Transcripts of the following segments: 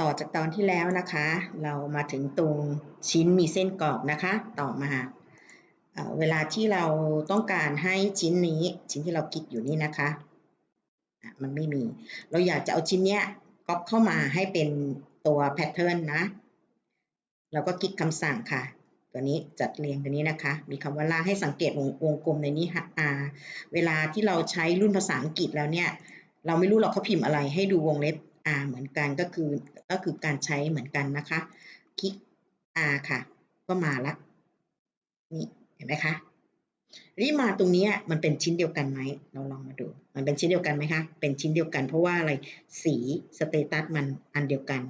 ต่อจากตอนที่แล้วนะคะ เรามาถึงตรงชิ้นมีเส้นกรอบนะคะ ต่อมาเวลาที่เราต้องการให้ชิ้นนี้ชิ้นที่เราคลิกอยู่นี่นะคะมันไม่มี เราอยากจะเอาชิ้นเนี้ยก๊อปเข้ามาให้เป็นตัวแพทเทิร์นนะ เราก็คลิกคำสั่งค่ะ ตัวนี้จัดเรียงตัวนี้นะคะ มีคำว่าลาให้สังเกตวงวงกลมในนี้ค่ะเวลาที่เราใช้รุ่นภาษาอังกฤษแล้วเนี่ย เราไม่รู้หรอกเขาพิมพ์อะไรให้ดูวงเล็บ R เหมือนกันก็คือก็คือการใช้เหมือนกันนะคะ คลิก R ค่ะ ก็มาละนี่เห็นไหมคะนี่มาตรงนี้มันเป็นชิ้นเดียวกันไหมเราลองมาดู มันเป็นชิ้นเดียวกันไหมคะ เป็นชิ้นเดียวกันเพราะว่าอะไรสีสเตตัสมันอันเดียวกัน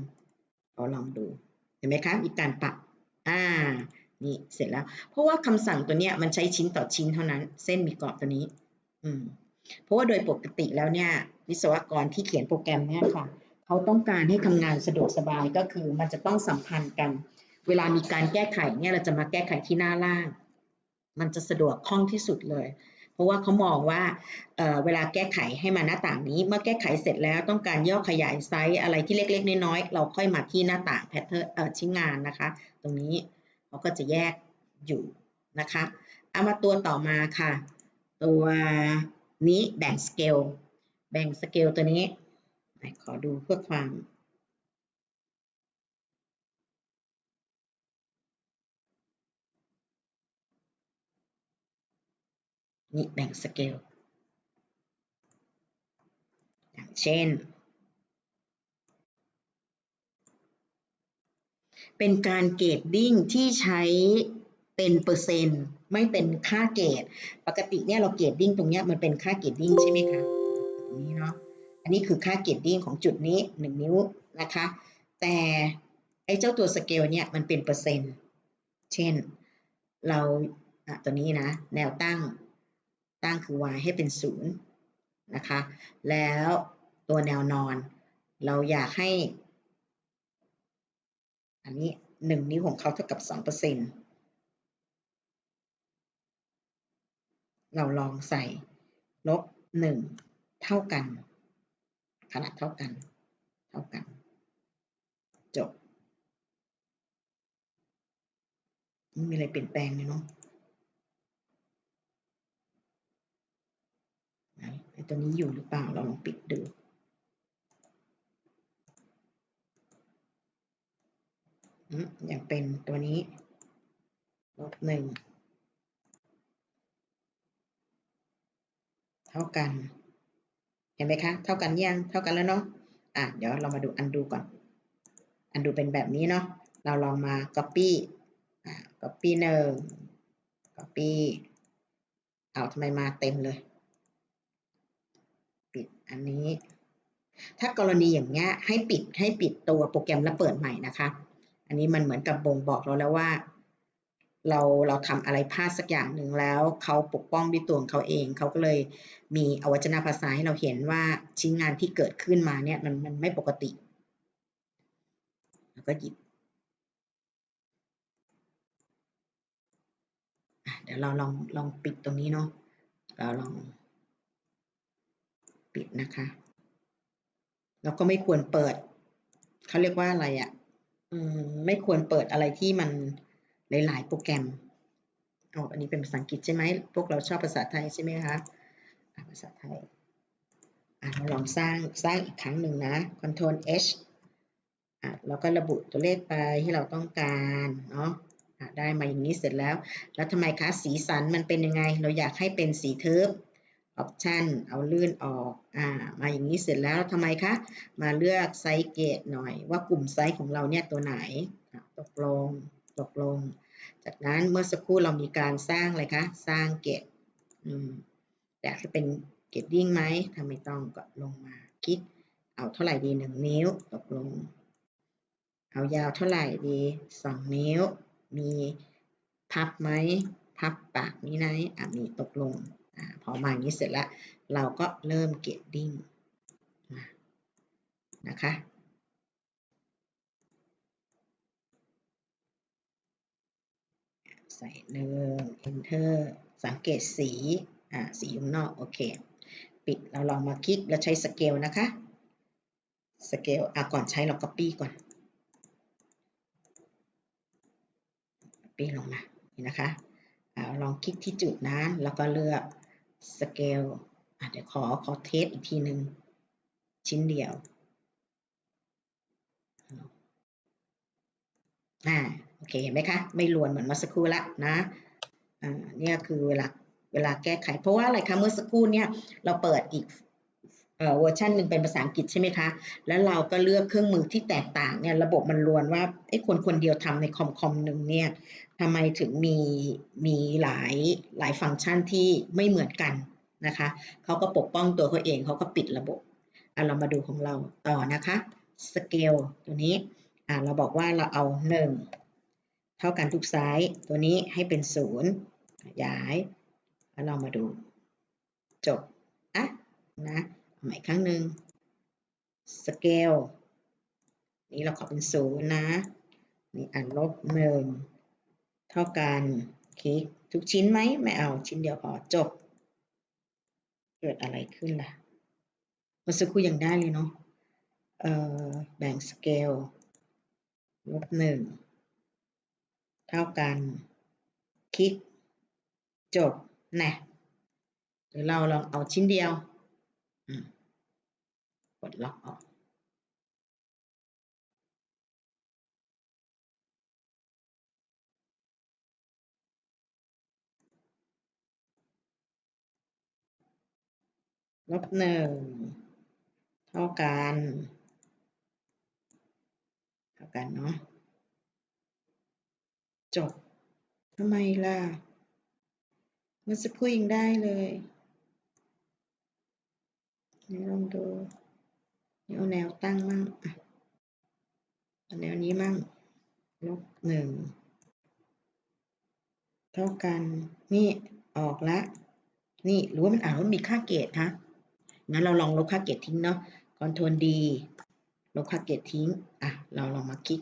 เราลองดูเห็นไหมคะมีการปรับอ่านี่เสร็จแล้ว เพราะว่าคำสั่งตัวเนี้ยมันใช้ชิ้นต่อชิ้นเท่านั้น เส้นมีกรอบตัวนี้ อืมเพราะว่าโดยปกติแล้วเนี่ย วิศวกรที่เขียนโปรแกรมเนี่ยค่ะ เขาต้องการให้ทำงานสะดวกสบายก็คือมันจะต้องสัมพันธ์กัน เวลามีการแก้ไขเนี่ยเราจะมาแก้ไขที่หน้าล่าง มันจะสะดวกคล่องที่สุดเลย เพราะว่าเขามองว่าเเวลาแก้ไขให้มาหน้าต่างนี้ เมื่อแก้ไขเสร็จแล้วต้องการย่อขยายไซส์อะไรที่เล็กๆน้อยๆเราค่อยมาที่หน้าต่างแพทเทิร์นชิ้นงานนะคะ ตรงนี้เขาก็จะแยกอยู่นะคะเอามาตัวต่อมาค่ะ ตัวนี้แบ่งสเกลแบ่งสเกลตัวนี้ ไหนขอดูเพื่อความนี่แบ่งสเกล อย่างเช่น เป็นการเกรดดิ้งที่ใช้เป็นเปอร์เซ็นต์ไม่เป็นค่าเกรด ปกติเนี่ยเราเกรดดิ้งตรงเนี้ยมันเป็นค่าเกรดดิ้งใช่ไหมคะ ตรงนี้เนาะ อันนี้คือค่าเกรดดิ้งของจุดนี้หนึ่งนิ้วนะคะ แต่ไอ้เจ้าตัวสเกลเนี่ยมันเป็นเปอร์เซ็นต์ เช่นเราอะตัวนี้นะ แนวตั้งตั้งคือ y ให้เป็นศูนย์นะคะ แล้วตัวแนวนอน เราอยากให้ อันนี้หนึ่งนิ้วของเขาเท่ากับสองเปอร์เซ็นต์เราลองใส่ลบหนึ่งเท่ากัน ขนาดเท่ากัน เท่ากัน จบไม่มีอะไรเปลี่ยนแปลงเลยเนาะไหนไอ้ตัวนี้อยู่หรือเปล่า เราลองปิดดูอืมอย่างเป็นตัวนี้ลบหนึ่ง เท่ากัน เห็นไหมคะ เท่ากันยัง เท่ากันแล้วเนาะ อะ เดี๋ยวเรามาดูอันดูก่อน อันดูเป็นแบบนี้เนาะ เราลองมา copy อ่า copy หนึ่ง copy เอาทำไมมาเต็มเลย ปิดอันนี้ ถ้ากรณีอย่างเงี้ยให้ปิดให้ปิดตัวโปรแกรมแล้วเปิดใหม่นะคะ อันนี้มันเหมือนกับบ่งบอกเราแล้วว่า เราเราทำอะไรพลาดสักอย่างหนึ่งแล้วเขาปกป้องด้วยตัวของเขาเอง เขาก็เลยมีอวัจนภาษาให้เราเห็นว่าชิ้นงานที่เกิดขึ้นมาเนี่ยมันมันไม่ปกติ แล้วก็หยิบเดี๋ยวเราลองลองปิดตรงนี้เนาะเราลองปิดนะคะ แล้วก็ไม่ควรเปิด เขาเรียกว่าอะไรอะ่ะอืมไม่ควรเปิดอะไรที่มัน หลาย ๆ โปรแกรมอ๋ออันนี้เป็นภาษาอังกฤษใช่ไหมพวกเราชอบภาษาไทยใช่ไหมคะภาษาไทยเราลองสร้างสร้างอีกครั้งหนึ่งนะ Ctrl H อะแล้วก็ระบุตัวเลขไปที่เราต้องการเนาะได้มาอย่างนี้เสร็จแล้ว แล้วทำไมคะสีสันมันเป็นยังไง เราอยากให้เป็นสีทึบ Option เอาลื่นออกอ่ามาอย่างนี้เสร็จแล้วทำไมคะ มาเลือกไซส์เกตหน่อยว่ากลุ่มไซส์ของเราเนี่ยตัวไหนตกลง ตกลง จากนั้นเมื่อสักครู่เรามีการสร้างอะไรคะ สร้างเกตอืมแต่จะเป็นเกตดิ้งไหมถ้าไม่ต้องก็ลงมาคลิก เอาเท่าไหร่ดีหนึ่งนิ้วตกลง เอายาวเท่าไหร่ดีสองนิ้ว มีพับไหมพับปากนี้ไหมอะมีตกลงอพอมาอย่างนี้เสร็จแล้ว เราก็เริ่มเกตดิ้งนะคะ ใส่หนึ่ง enter สังเกตสี อ่า สีอยู่ข้างนอก โอเค ปิด เราลองมาคลิก แล้วใช้สเกลนะคะ สเกล อะ ก่อนใช้เรา copy ก่อน copy ลงมา นี่นะคะ อ่า ลองคลิกที่จุดนะแล้วก็เลือกสเกล อะ เดี๋ยวขอ ขอเทสอีกทีหนึ่ง ชิ้นเดียว อ่า โอเคเห็นไหมคะ ไม่ลวนเหมือนเมื่อสักครู่ละนะอ่าเนี่ยคือเวลาเวลาแก้ไข เพราะว่าอะไรคะเมื่อสักครู่เนี่ยเราเปิดอีกเวอร์ชันหนึ่งเป็นภาษาอังกฤษใช่ไหมคะ แล้วเราก็เลือกเครื่องมือที่แตกต่างเนี่ยระบบมันลวนว่าไอ้คนคนเดียวทำในคอมคอมหนึ่งเนี่ยทำไมถึงมีมีหลายหลายฟังก์ชันที่ไม่เหมือนกันนะคะเขาก็ปกป้องตัวเขาเองเขาก็ปิดระบบอะเรามาดูของเราต่อนะคะสเกลตัวนี้อะเราบอกว่าเราเอา1 เท่ากันทุกไซส์ตัวนี้ให้เป็นศูนย์ย้าย แล้วเรามาดู จบอะนะใหม่ครั้งหนึ่งสเกลนี่เราขอเป็นศูนย์นะ นี่อันลบหนึ่งเท่ากันคลิกทุกชิ้นไหมไม่เอาชิ้นเดียวพอจบ เกิดอะไรขึ้นล่ะมื่อสักครู่ยังได้เลยเนาะแบ่งสเกลลบหนึ่ง เท่ากัน คลิก จบนะหรือเราลองเอาชิ้นเดียวกดล็อกออกลบหนึ่งเท่ากัน เท่ากันเนาะ จบทำไมล่ะ เมื่อสักครู่ยังได้เลยลองดูเอาแนวตั้งมั่งเอาแนวนี้มั่งลบหนึ่งเท่ากัน นี่ออกละ นี่หรือว่ามันอ่านว่ามีค่าเกตคะงั้นเราลองลบค่าเกตทิ้งเนาะคอนโทรลดีลบค่าเกตทิ้ง อะ เราลองมาคลิก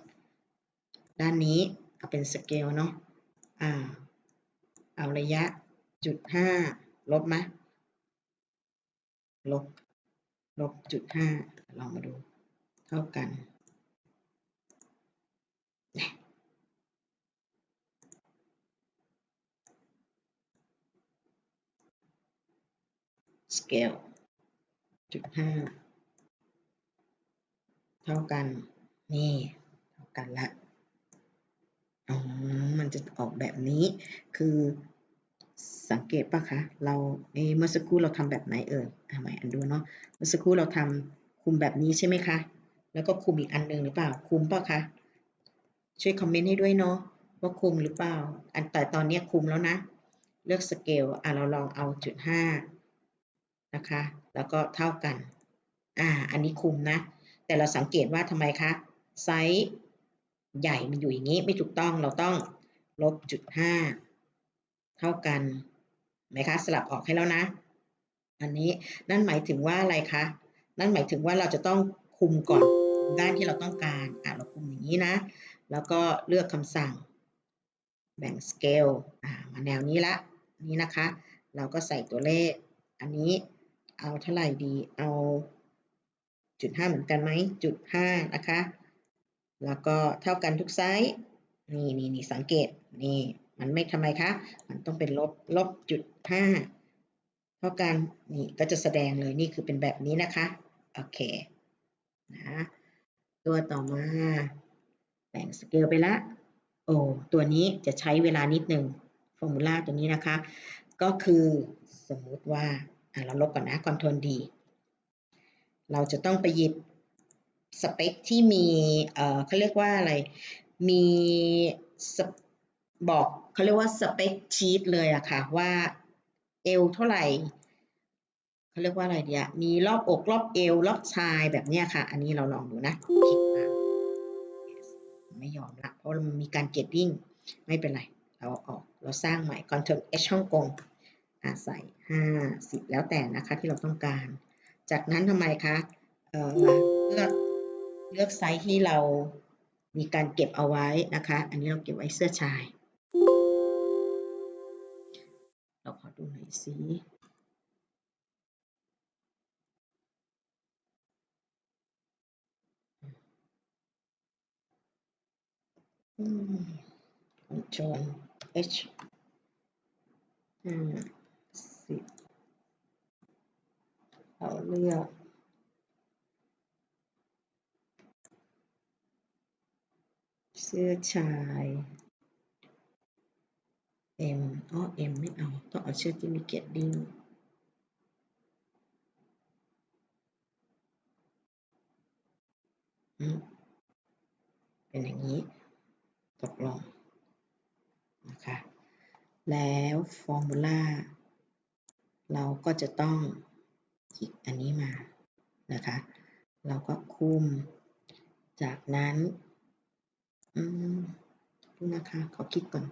ด้านนี้ เอาเป็นสเกลเนาะอ่าเอาระยะจุดห้าลบไหมลบลบจุดห้าลองมาดู เท่ากัน scale จุดห้าเท่ากัน นี่ เท่ากันละ อ๋อ มันจะออกแบบนี้ คือสังเกตปะคะ เราเเมื่อสักครู่เราทำแบบไหนเอ่ยทำไมอันดูเนาะ เมื่อสักครู่เราทำคุมแบบนี้ใช่ไหมคะ แล้วก็คุมอีกอันหนึ่งหรือเปล่า คุมปะคะ ช่วยคอมเมนต์ให้ด้วยเนาะ ว่าคุมหรือเปล่า อันแต่ตอนนี้คุมแล้วนะ เลือกสเกล อะเราลองเอาจุดห้านะคะ แล้วก็เท่ากัน อ่า อันนี้คุมนะ แต่เราสังเกตว่าทำไมคะ ไซส์ ใหญ่มันอยู่อย่างนี้ไม่ถูกต้องเราต้องลบจุดห้าเท่ากันไหมคะสลับออกให้แล้วนะ อันนี้นั่นหมายถึงว่าอะไรคะนั่นหมายถึงว่าเราจะต้องคุมก่อนด้านที่เราต้องการอะเราคุมอย่างนี้นะ แล้วก็เลือกคำสั่งแบ่งสเกลอ่ามาแนวนี้ละนี่นะคะ เราก็ใส่ตัวเลข อันนี้เอาเท่าไหร่ดีเอาจุดห้าเหมือนกันไหมจุดห้านะคะ แล้วก็เท่ากันทุกไซส์นี่นี่นี่สังเกตนี่มันไม่ทำไมคะ มันต้องเป็นลบลบจุดห้าเท่ากันนี่ก็จะแสดงเลยนี่คือเป็นแบบนี้นะคะโอเคนะตัวต่อมาแบ่งสเกลไปละโอ้ตัวนี้จะใช้เวลานิดหนึ่งฟอร์มูลาตัวนี้นะคะ ก็คือสมมุติว่าเราลบก่อนนะคอนโทรลดีเราจะต้องไปหยิบ สเปคที่มีเอ่อเขาเรียกว่าอะไร มีบอกเขาเรียกว่าสเปคชีตเลยอะค่ะว่าเอวเท่าไหร่เขาเรียกว่าอะไรเดียมีรอบอกรอบเอวรอบชายแบบนี้ค่ะ อันนี้เราลองดูนะคลิกมาไม่ยอมละเพราะมันมีการเกตติ้งไม่เป็นไร เราออกเราสร้างใหม่ Ctrl H ช่องกงอาใส่ห้าสิบแล้วแต่นะคะที่เราต้องการ จากนั้นทำไมคะเเลือก เลือกไซส์ที่เรามีการเก็บเอาไว้นะคะ อันนี้เราเก็บไว้เสื้อชาย เราขอดูหน่อยสิจอน H ห้าสิเราเลือก เสื้อชาย M อ๋อ M ไม่เอาต้องเอาเชือกที่มีเกตดิ้งเป็นอย่างนี้ตกลงนะคะแล้วฟอร์มูลาเราก็จะต้องคลิกอันนี้มานะคะ เราก็คุม จากนั้น อืมดูนะคะ ขอคลิกก่อน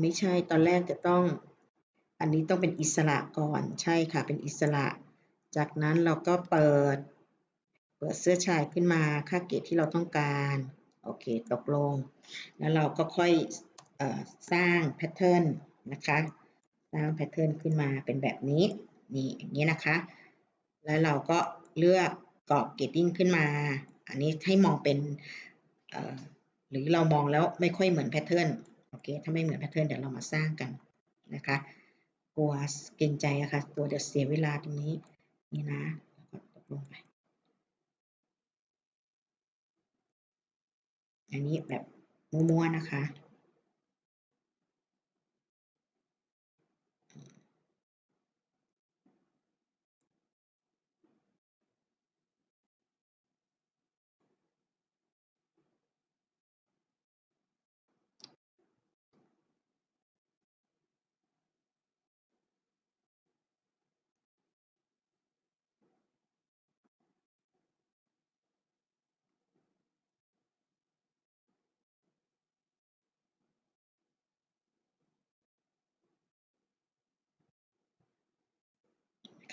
ไม่ใช่ตอนแรกจะต้อง อันนี้ต้องเป็นอิสระก่อนใช่ค่ะ เป็นอิสระ จากนั้นเราก็เปิด เปิดเสื้อชายขึ้นมาค่าเกรดที่เราต้องการ โอเคตกลง แล้วเราก็ค่อยอสร้างแพทเทิร์นนะคะ สร้างแพทเทิร์นขึ้นมาเป็นแบบนี้ นี่อย่างนี้นะคะ แล้วเราก็เลือกกรอบเกตติ้งขึ้นมา อันนี้ให้มองเป็น หรือเรามองแล้วไม่ค่อยเหมือนแพทเทิร์นโอเคถ้าไม่เหมือนแพทเทิร์นเดี๋ยวเรามาสร้างกันนะคะกลัวเกรงใจอะคะ่ะตัวเดี๋ยวเสียเวลาตรงนี้นี่นะแล้วก็ตกลงไปอันนี้แบบมั่วๆนะคะ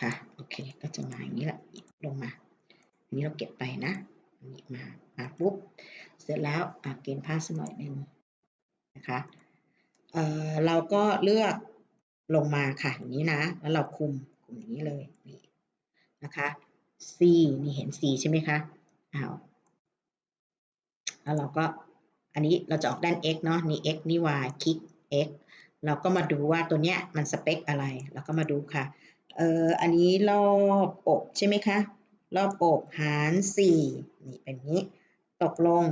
ค่ะโอเคก็จะมาอย่างนี้แหละลงมาอันนี้เราเก็บไปนะอันนี้มามาปุ๊บเสร็จแล้วเกณฑ์ผ้าสักหน่อยหนึ่งนะคะเอ่อเราก็เลือกลงมาค่ะอย่างนี้นะ แล้วเราคุมคุมอย่างนี้เลยนี่นะคะ C นี่เห็น C ใช่ไหมคะอ้าวแล้วเราก็อันนี้เราจะออกด้าน x เนาะนี่ x นี่ y คลิก x เราก็มาดูว่าตัวเนี้ยมันสเปคอะไร เราก็มาดูค่ะ เอ่ออันนี้รอบอกใช่ไหมคะ รอบอกหารสี่นี่เป็นนี้ ตกลง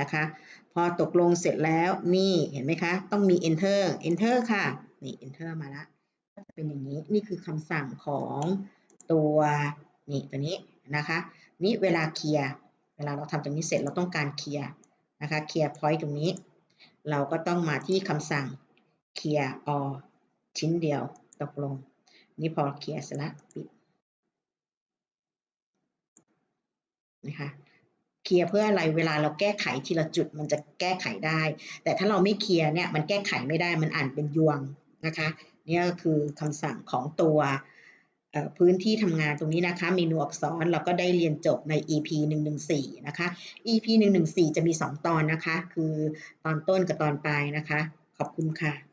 นะคะ พอตกลงเสร็จแล้วนี่เห็นไหมคะ ต้องมี enter enter ค่ะ นี่ enter มาล้วก็จะเป็นอย่างนี้ นี่คือคำสั่งของตัวนี่ตัวนี้นะคะ นี่เวลาเคลียร์ เวลาเราทำตรงนี้เสร็จเราต้องการเคลียร์นะคะ เคลียร์ point ตรงนี้ เราก็ต้องมาที่คำสั่งเคลียร์ all ชิ้นเดียว ตกลง นี่พอเคลียร์เสร็จล้วปิดนะคะเคลียร์เพื่ออะไรเวลาเราแก้ไขทีละจุดมันจะแก้ไขได้ แต่ถ้าเราไม่เคลียร์เนี่ยมันแก้ไขไม่ได้มันอ่านเป็นยวงนะคะนี่ก็คือคำสั่งของตัวพื้นที่ทำงานตรงนี้นะคะ เมนูอักษรเราก็ได้เรียนจบใน EP 114 นะคะ EP 114 จะมี 2 ตอนนะคะ คือตอนต้นกับตอนปลายนะคะ ขอบคุณค่ะ